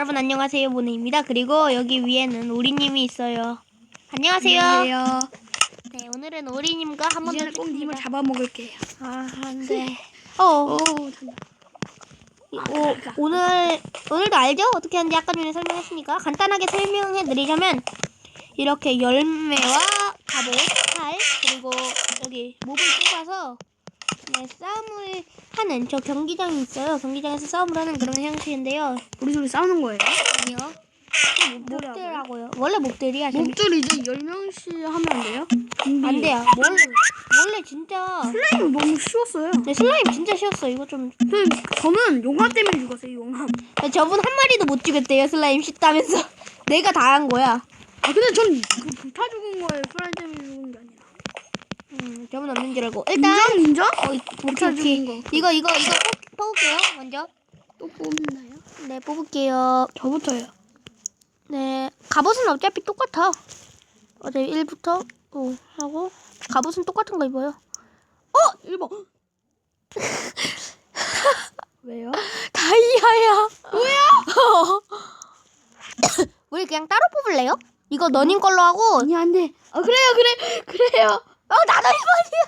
여러분 안녕하세요 모네입니다. 그리고 여기 위에는 오리님이 있어요. 안녕하세요. 안녕하세요. 네 오늘은 오리님과 한번 이제는 꼭 님을 잡아먹을게요. 아 안돼. 어 오, 잠깐. 오, 오늘 오늘도 알죠? 어떻게 하는지 아까 전에 설명했으니까 간단하게 설명해 드리자면 이렇게 열매와 갑옷, 칼 그리고 여기 몹을 뽑아서 네, 싸움을 하는 저 경기장이 있어요. 경기장에서 싸움을 하는 그런 형식인데요. 우리 둘이 싸우는 거예요? 아니요. 목들하고요. 원래 목들이야. 재밌- 목줄 이제 10명씩 하면 안 돼요? 안 돼요. 원래 원래 진짜 슬라임 너무 쉬웠어요. 네, 슬라임 진짜 쉬웠어. 이거 좀 저는, 저는 용암 때문에 죽었어요, 용암. 저분 한 마리도 못 죽였대요. 슬라임 쉽다면서 내가 다 한 거야. 아, 근데 전그 불타 죽은 거예요. 슬라임 때문에 저분 없는 줄 알고 일단 인정, 인정? 어, 오케이 오케이 거. 이거 이거 이거 뽑, 뽑을게요 먼저 또 뽑나요? 네 뽑을게요 저부터요. 네 갑옷은 어차피 똑같아 어제 1부터 5 하고 갑옷은 똑같은 거 입어요 1번. 왜요? 다이아야 뭐야 우리 그냥 따로 뽑을래요? 이거 너님 걸로 하고 아니, 안 돼. 아, 그래요, 그래, 그래요. 어 나도 1번이야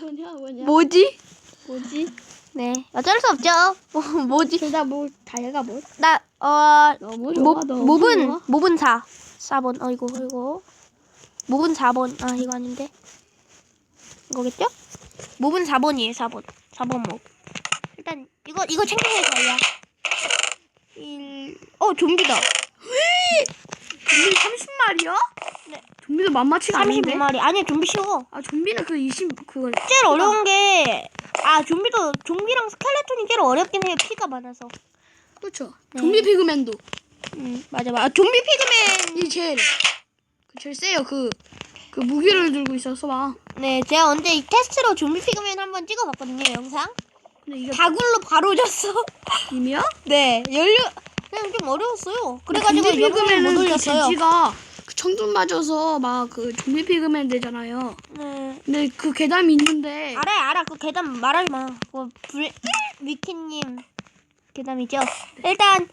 뭐냐, 뭐냐. 뭐지? 뭐지? 네 어쩔 수 없죠 뭐, 뭐지? 둘다 뭐, 다이아가 뭐? 나어 너무 좋아, 몹, 너무 몹은 좋아. 몹은 4 4번 어 이거 이거 몹은 4번 아 이거 아닌데 이거겠죠? 몹은 4번이에요 4번 4번 몹 일단 이거 이거 챙기세요 저희야 1... 어 좀비다 좀비 30마리요? 네. 좀비도 만만치가 않은데? 32마리 아니야 좀비 쉬워 아 좀비는 그 20, 그거 제일 어려운 게 아 좀비도 좀비랑 스켈레톤이 제일 어렵긴 해요 피가 많아서 그렇죠 네. 좀비 피그맨도 음 맞아 맞아 아, 좀비 피그맨 이 제일 그 제일 세요 그, 그 무기를 들고 있어서 막 네 제가 언제 이 테스트로 좀비 피그맨 한번 찍어봤거든요 영상 근데 이게 다굴로 바로 졌어 님이요? 네, 연료 그냥 좀 어려웠어요. 그래가지고 좀비 영상을 못그 올렸어요. 돼지가 그 청둔 맞아서 막 그 좀비 피그맨 되잖아요 네. 근데 그 계단이 있는데 알아, 알아. 그 계단 말하지 마. 그거 불 위키님 계단이죠. 일단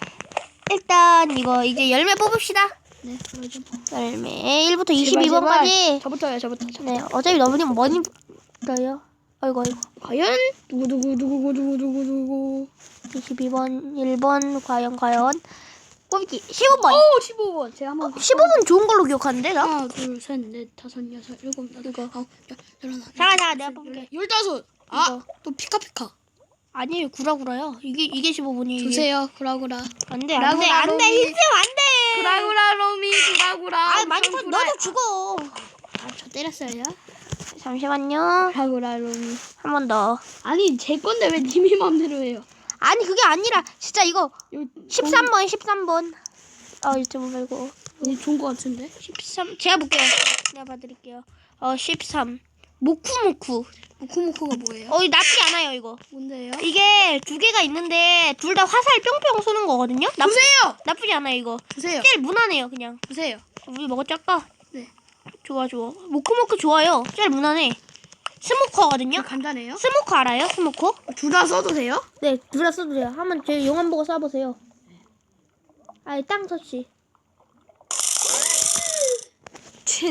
일단 이거 이제 열매 뽑읍시다. 네 그러죠 열매 1부터 제발, 22번까지. 저부터요 저부터 저. 네, 어차피 너무님 붙어요. 아이고 아이고. 과연 누구누구 누구누구 누구누구 누구 22번, 1번 과연 과연 뽑기 15번. 오 15번 제가 한번 15번 좋은 걸로 기억하는데 나? 하나 둘셋넷 다섯 여섯 일곱 여덟 아홉 열 열하나 잠깐 잠깐 내가 뽑을게. 열다섯. 아또 피카피카 아니에요 구라구라요. 이게 이게 15번이에요. 주세요 구라구라 안돼 안돼 안돼. 인생 안돼. 구라구라 로미 구라구라 아 많이 쳐 너도 죽어. 아 저 때렸어요 잠시만요. 구라구라 로미 한 번 더. 아니 제 건데 왜 님이 맘대로 해요 아니 그게 아니라 진짜 이거 요 13번 13번. 어 유튜브 말고 이 좋은 거 같은데 13 제가 볼게요. 내가 봐드릴게요. 어 13. 모쿠모쿠. 무쿠무쿠가 뭐예요 어 이거 나쁘지 않아요 이거. 뭔데요 이게 두 개가 있는데 둘 다 화살 뿅뿅 쏘는 거거든요. 나쁘, 주세요 나쁘지 않아요 이거. 주세요 제일 무난해요 그냥. 주세요 우리 먹었지 아까? 네 좋아 좋아. 모쿠모쿠 좋아요. 제일 무난해. 스모커거든요. 간단해요 스모커 알아요? 스모커? 둘 다 써도 돼요 네, 둘 다 써도 돼요. 한번 제 용암 보고 쏴보세요. 아이, 땅 터치.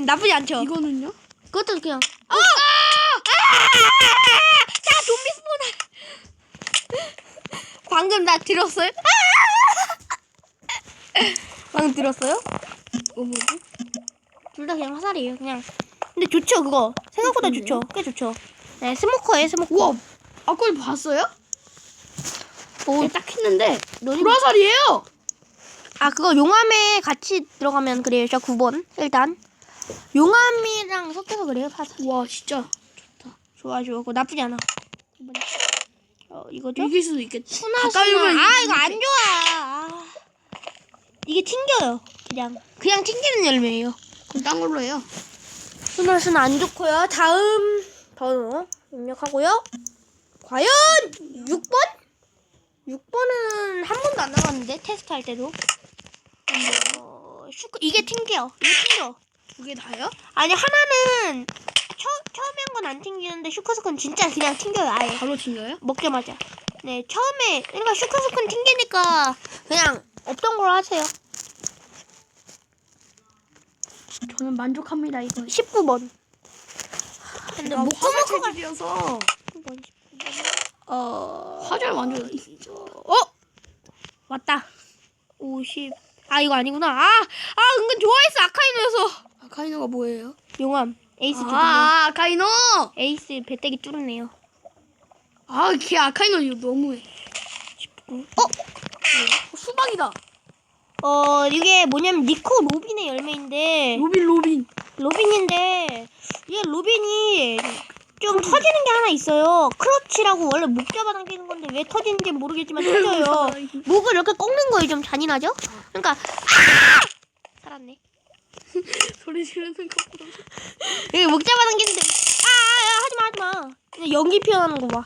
나쁘지 않죠? 이거는요 그것도 그냥. 어! 아! 자, 좀비 스포너! 방금 나 들었어요? 방금 들었어요? 뭐 뭐지 둘 다 그냥 화살이에요, 그냥. 근데 좋죠, 그거. 생각보다 좋은데요? 좋죠. 꽤 좋죠. 네, 스모커예요, 스모커. 우와 아까 이거 봤어요 오, 네, 딱 했는데 너님- 불화살이에요 아 그거 용암에 같이 들어가면 그래요. 저 9번 일단 용암이랑 섞여서 그래요. 파사. 와 진짜 좋아 좋아. 그거 나쁘지 않아. 어 이거죠? 이길 수도 수나 가까이 아 이거 수안 좋아. 아. 이게 튕겨요. 그냥 그냥 튕기는 열매예요. 그럼 딴 걸로 해요 수나 수나 안 좋고요. 다음 번호 입력하고요. 과연 6번? 6번은 한 번도 안 나갔는데 테스트 할 때도. 어, 슈크 이게 튕겨. 이게 튕겨. 두개 다요? 아니 하나는 처, 처음에 한 건 안 튕기는데 슈커스콘 진짜 그냥 튕겨요 아예 바로 튕겨요? 먹자마자 네, 처음에 그러니까 슈크스큰 튕기니까 그냥 없던 걸로 하세요. 저는 만족합니다 이거. 19번. 근데 아, 목구멍가 집이어서 19번. 어, 화질 완전. 어? 왔다. 50. 아, 이거 아니구나. 아, 아, 은근 좋아했어. 아카이노여서. 아카이노가 뭐예요? 용암. 에이스 아, 아 아카이노. 에이스 배때기 뚫었네요. 아, 걔 아카이노 이거 너무해. 19. 어? 수박이다. 어, 이게 뭐냐면 니코 로빈의 열매인데 로빈 로빈. 로빈인데 이게 로빈이 좀 터지는 게 하나 있어요. 크러치라고 원래 목 잡아 당기는 건데 왜 터지는지 모르겠지만 터져요. 목을 이렇게 꺾는 거에 좀 잔인하죠? 그러니까 아! 살았네. 소리 지르는 것보다. 여기 목 잡아 당기는데 아, 아 하지 마 하지 마. 그냥 연기 피어나는 거 봐.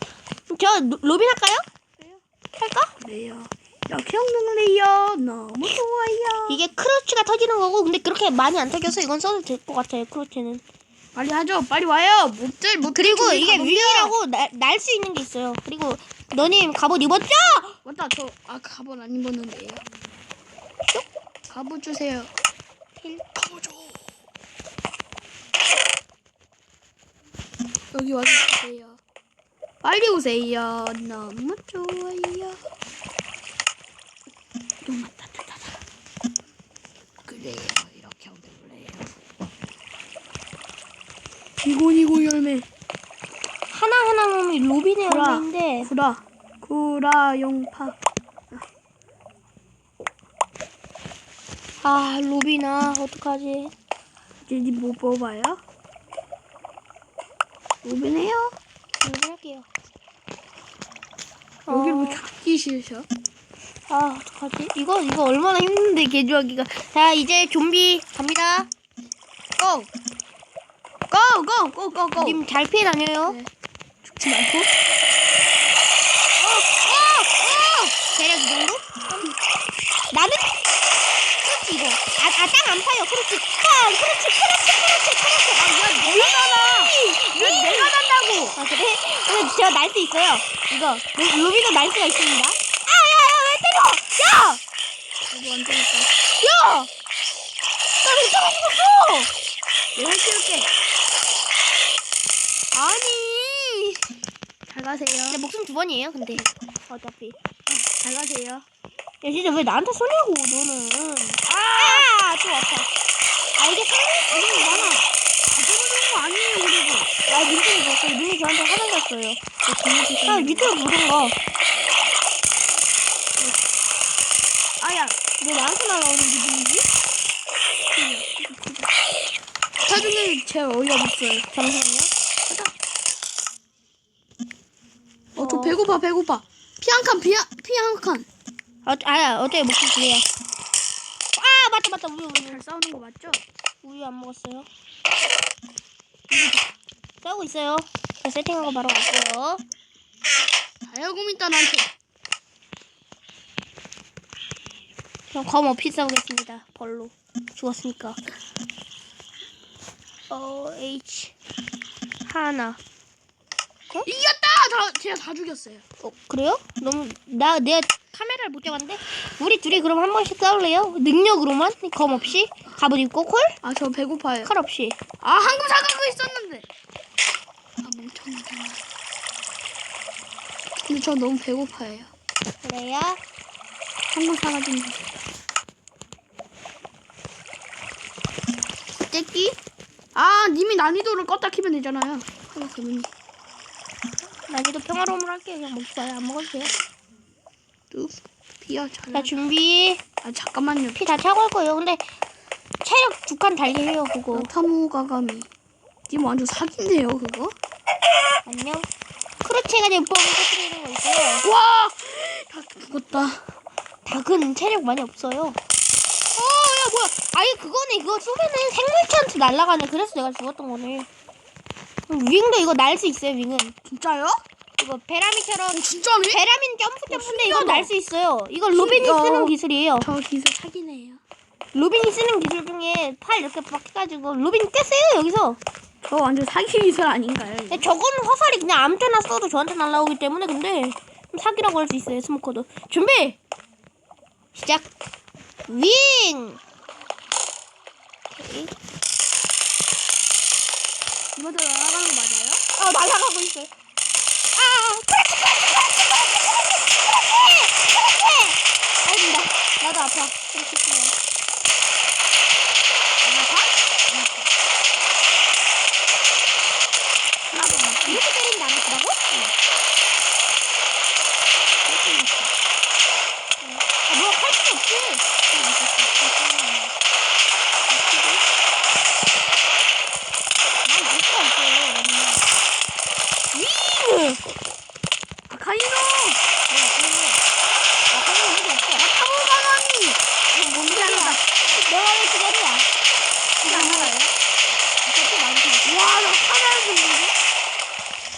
저 로- 로빈 할까요? 할까? 그래요. 역형 레이어 너무 좋아요. 이게 크러치가 터지는 거고 근데 그렇게 많이 안 터져서 이건 써도 될 것 같아요. 크러치는. 빨리 하죠. 빨리 와요. 못들 못. 그리고 이게 윙이라고 날 수 있는 게 있어요. 그리고 너님 갑옷 입었죠? 맞다. 저아 갑옷 안 입었는데요. 갑옷 주세요. 갑옷 줘. 여기 와서 주세요. 빨리 오세요. 너무 좋아요. 좀 따뜻하다. 그래요. 이렇게 하면 그래요. 이고니고 열매. 하나하나 보면 로빈의 구라. 열매인데 구라. 구라 용파. 아 로빈아 어떡하지? 이제 니뭐 뽑아요? 로빈 해요? 로빈 할게요. 여기를 어, 왜 찾기 싫으셔? 아 어떡하지? 이거 이거 얼마나 힘든데 개조하기가. 자 이제 좀비 갑니다. 고! 고! 고! 고! 고! 고! 님 잘 피해 다녀요. 네. 죽지 말고. 대략 이 정도? 나는 그렇지 이거. 아 아 땅 안 파요. 그렇지. 아 그렇지 그렇지 그렇지 그렇지. 아 뭐야 내가 내가 난다고! 아 그래? 근데 제가 날 수 있어요. 이거 로- 로비도 날 수가 있습니다. 야! 이거 완전 있다. 야! 나왜 떨어졌어? 내가 키울게. 아니. 잘 가세요. 내 목숨 두 번이에요. 근데 어차피. 잘 가세요. 야 진짜 왜 나한테 쏘냐고 너는. 아! 또 아파. 알겠어? 이거 많아. 가져가는 거 아니에요, 그리고. 야 민준이 줬어요. 민준이 저한테. 야, 야 밑으로 보던가. 너 나한테 날아오는 게 누구지? 사중에 제일 어이가 없어요. 잠시만요. 어, 저 어. 배고파, 배고파. 피 한 칸, 피 한, 피한 칸. 어, 아야 어때 목숨 두개야. 아 맞다 맞다 우유 우유 잘 싸우는 거 맞죠? 우유 안 먹었어요. 싸우고 있어요. 저 세팅하고 바로 갈게요. 자여금 있다, 나한테. 그럼 검 없이 싸우겠습니다. 벌로 죽었으니까. 어 H 하나. 이겼다! 다, 제가 다 죽였어요. 어 그래요? 너무 나 내가 카메라를 못 잡았는데 우리 둘이 그럼 한 번씩 싸울래요? 능력으로만 검 없이 갑옷 입고 콜? 아, 저 배고파요. 칼 없이. 아, 한금 사가고 있었는데. 아, 멍청하다. 근데 저 너무 배고파요. 그래야 한금 사가지고. 떼끼? 아, 님이 난이도를 껐다 키면 되잖아요. 그러면 난이도 평화로움을 할게요. 그냥 먹지 마요. 안 먹어도 돼요. 뚝 피어 잘. 자 준비. 아, 잠깐만요. 피 다 차고 할 거예요. 근데 체력 두 칸 달게 해요. 그거. 타무 가가미. 님 완전 사기인데요, 그거? 안녕. 크루체가 제법을 터뜨리는 거 있어요. 와! 다 죽었다. 닭은 체력 많이 없어요. 어. 아니, 그거네. 그거 쏘면은 생물체한테 날아가네. 그래서 내가 죽었던 거네. 음, 윙도 이거 날 수 있어요, 윙은. 진짜요? 이거 베라미처럼. 진짜네? 베라민 점프 점프인데 이거. 날 수 있어요. 이거 로빈이 신기하다. 쓰는 기술이에요. 저 기술 사기네요. 로빈이 쓰는 기술 중에 팔 이렇게 막 해가지고 로빈 꽤 세요, 여기서. 저 완전 사기 기술 아닌가요? 근데 저거는 화살이 그냥 아무 때나 써도 저한테 날라오기 때문에 근데 사기라고 할 수 있어요 스모커도 준비 시작 윙 오케이. 이마저 날아가는 거 맞아요? 어 날아가고 있어요. 아 그렇지 그렇지 그렇지 그렇지 그렇지 아이다. 나도 아파. 그렇게 치면 안 아파? 하나도 안 아파. 이렇게 때리는데 안 아프다고? 아 뭐야 할 필요 없지 난 알수 없어요 윙 아, 카이노! 아, 방금 얘기 없어. 아, 타보가라니! 뭔 소리야? 내가 왜 기다려? 이거 안 나가요? 어차피 많다. 와, 나 하나를 듣는데?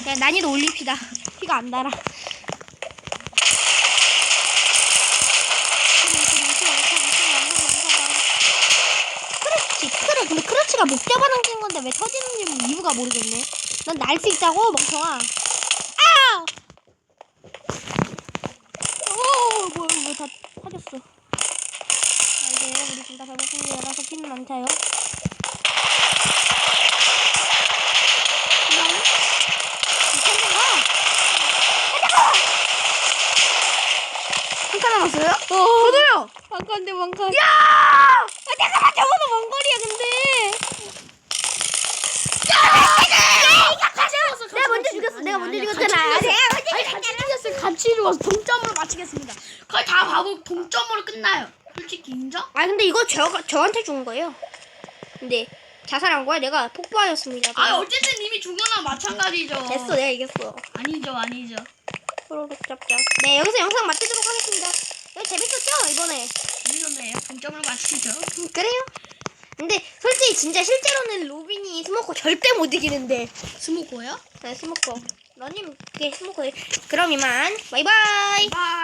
야, 난이도 올립시다. 피가 안 달아. 크러치, 크러, 근데 크러치가 목 잡아당긴 건데 왜 터지는지 이유가 모르겠네. 난 날 수 있다고, 멍청아. 아! 오, 뭐야, 이거 다 터졌어. 자, 이제 우리 둘다 결국 승리라서 피는 안 차요. 한칸 남았어요? 어. 저도요! 왕관데 왕관. 야! 아, 내가 가져오는 원거리야 근데. 내가 먼저 죽였어. 내가 먼저 죽였잖아. 내가 먼저 같이 죽였어요. 같이 죽어서 동점으로 마치겠습니다. 거의 다 바보 동점으로 끝나요. 솔직히 인정? 아 근데 이거 저 저한테 준 거예요. 근데 자살한 거야. 내가 폭발했습니다. 아, 어쨌든 이미 죽은 거나 마찬가지죠. 됐어. 내가 이겼어. 아니죠, 아니죠. 호로록 짭짭. 네 여기서 영상 마치도록 하겠습니다. 이거 재밌었죠 이번에. 재밌었네요. 동점으로 마치죠. 음, 그래요? 근데 솔직히 진짜 실제로는 로빈이 스모커 절대 못 이기는데. 스모코요? 네 스모커. 너님 그게 스모커. 그럼 이만 바이바이. 바이.